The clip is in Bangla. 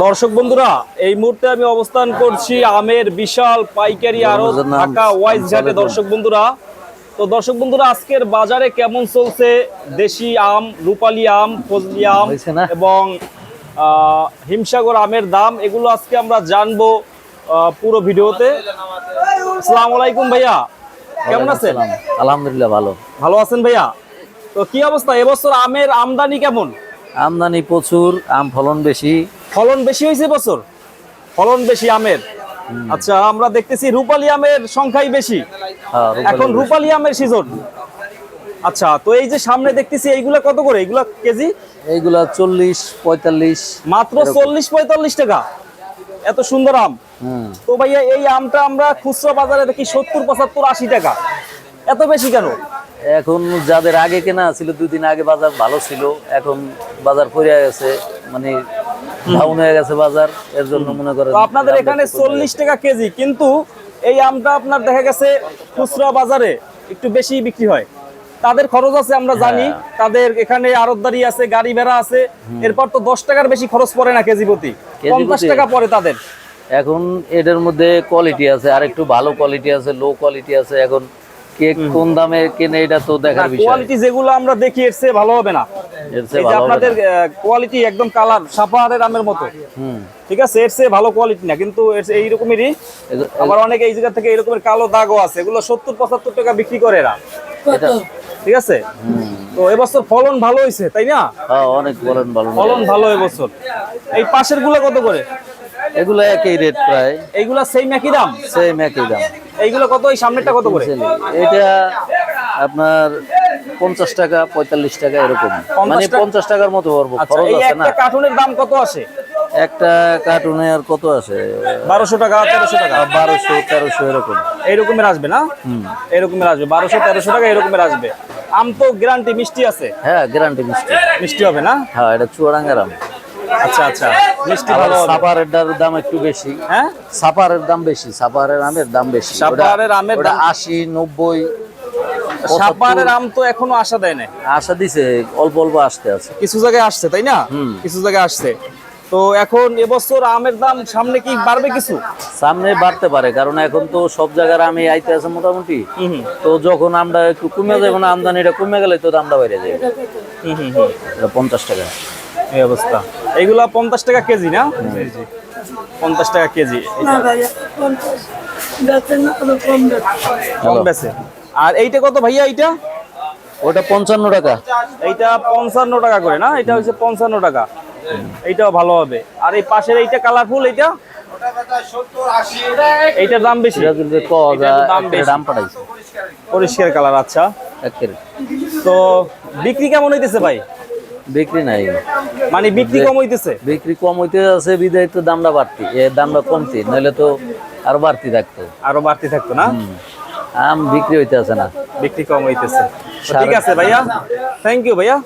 দর্শক বন্ধুরা এই মুহূর্তে আমি অবস্থান করছি আমের বিশাল পাইকারি আরও ঢাকা ওয়াইজ ঘাটে। দর্শক বন্ধুরা তো দর্শক বন্ধুরা আজকের বাজারে কেমন চলছে? দেশি আম রূপালী আম ফজলি আম এবং হিমসাগর আমের দাম এগুলো আজকে আমরা জানব পুরো ভিডিওতে। আসসালামু আলাইকুম ভাইয়া কেমন আছেন? আলহামদুলিল্লাহ ভালো। ভালো আছেন ভাইয়া? তো কি অবস্থা? এবছর আমের আমদানি কেমন? আমদানি প্রচুর আম ফলন বেশি। ফলন বেশি হয়েছে বছর ফলন বেশি আমের। আচ্ছা আমরা দেখতেছি রূপালী আমের সংখ্যাই বেশি। হ্যাঁ, এখন। রূপালী আমের সিজন আচ্ছা তো এই যে সামনে দেখতেছি এইগুলা কত করে? এইগুলা কেজি? এইগুলা চল্লিশ পঁয়তাল্লিশ। মাত্র চল্লিশ পঁয়তাল্লিশ টাকা। এত সুন্দর আম। তো ভাইয়া এই আমটা আমরা খুচরা বাজারে দেখি সত্তর পঁচাত্তর আশি টাকা। এত বেশি কেন? এখন যাদের আগে কেনা ছিল দুদিন আগে বাজার ভালো ছিল। এখন বাজার পড়ে গেছে। মানে ডাউন হয়ে গেছে বাজার এর জন্য মনে করেন আপনাদের এখানে চল্লিশ টাকা কেজি কিন্তু এই আমটা আপনার দেখা গেছে খুচরা বাজারে একটু বেশি বিক্রি হয়। তাদের খরচ আছে আমরা জানি। হ্যাঁ। তাদের এখানে আরতদারি আছে গাড়ি ভাড়া আছে। এরপর তো দশ টাকার বেশি খরচ পড়ে না কেজি প্রতি। পঞ্চাশ টাকা পড়ে তাদের। এখন এটার মধ্যে কোয়ালিটি আছে আর একটু ভালো কোয়ালিটি আছে লো কোয়ালিটি আছে। এখন কে কোন দামে কেনে এটা তো দেখার বিষয়। কোয়ালিটি যেগুলো আমরা দেখি এর চেয়ে ভালো হবে না। এই যে আপনাদের কোয়ালিটি একদম কালার সাপাহারের আমের মতো। ঠিক আছে এর চেয়ে ভালো কোয়ালিটি না কিন্তু এইরকমেরই। আবার অনেক এই জায়গা থেকে এরকমের কালো দাগও আছে এগুলো সত্তর পঁচাত্তর টাকা বিক্রি করে এরা। ঠিক আছে? তো এবছর ফলন ভালো হয়েছে তাই না? হ্যাঁ অনেক ফলন ভালো। ফলন ভালো এবছর। এই পাশেরগুলো কত করে? এগুলো একই রেট প্রায়। এইগুলা সেম একই দাম? সেম একই দাম। এইগুলো কত এই সামনেরটা কত করে? এটা আপনার পঞ্চাশ টাকা পঁয়তাল্লিশ টাকা এরকম। মানে? পঞ্চাশ টাকার মতো পড়ব আচ্ছা খরচ আছে না? একটা কার্টুনের দাম কত আসে একটা কার্টুনে আর কত আছে? বারোশো টাকা তেরোশো টাকা? বারোশো তেরোশো এরকম। এইরকমের আসবে না? এরকমের আসবে। বারোশো তেরোশো টাকা এরকমের আসবে। আম তো গ্যারান্টি মিষ্টি আছে। হ্যাঁ গ্যারান্টি মিষ্টি। মিষ্টি হবে না? হ্যাঁ এটা চুয়াডাঙ্গার আম। আচ্ছা আচ্ছা মিষ্টি ভালো সাপারের দাম একটু বেশি। হ্যাঁ? সাপারের দাম বেশি সাপারের আমের দাম বেশি। সাপারের আমের ওটা দাম- আশি নব্বই সাপারের আম তো এখনও আশা দেয় না আশা দিছে অল্প অল্প আসতে আছে। কিছু জায়গায় আসছে তাই না? কিছু জায়গায় আসছে। তো এখন এবছর আমের দাম সামনে কি বাড়বে কিছু? সামনে বাড়তে পারে কারণ এখন তো সব জায়গার আমি আইতে আছে মোটামুটি। তো যখন আমরা একটু কমে যাবে না আমদানিটা কমে গেলে তো দামটা বেড়ে যাবে হুম হুম হুম। পঞ্চাশ টাকা। এই অবস্থা। এইগুলা পঞ্চাশ টাকা কেজি না? পঞ্চাশ টাকা কেজি। কম বেছে আর এইটা কত ভাইয়া এইটা? ওটা পঞ্চান্ন টাকা। এইটা পঞ্চান্ন টাকা করে না? এটা হচ্ছে পঞ্চান্ন টাকা। এইটাও ভালো হবে। আর এই পাশের এইটা কালারফুল এইটা? এইটার দাম বেশি? দাম পাঠাইছে। পরিষ্কার কালার আচ্ছা। একের তো বিক্রি কেমন হইতেছে ভাই? বিক্রি নাই। মানে বিক্রি কম হইতেছে? বিক্রি কম হইতে আছে বিদায় তো দামটা বাড়তি। এ দামটা কমতি নাহলে তো আরও বাড়তি থাকতো। আরও বাড়তি থাকতো না? আম বিক্রি হইতেছে না। বিক্রি কম হইতেছে। ঠিক আছে ভাইয়া। থ্যাংক ইউ ভাইয়া।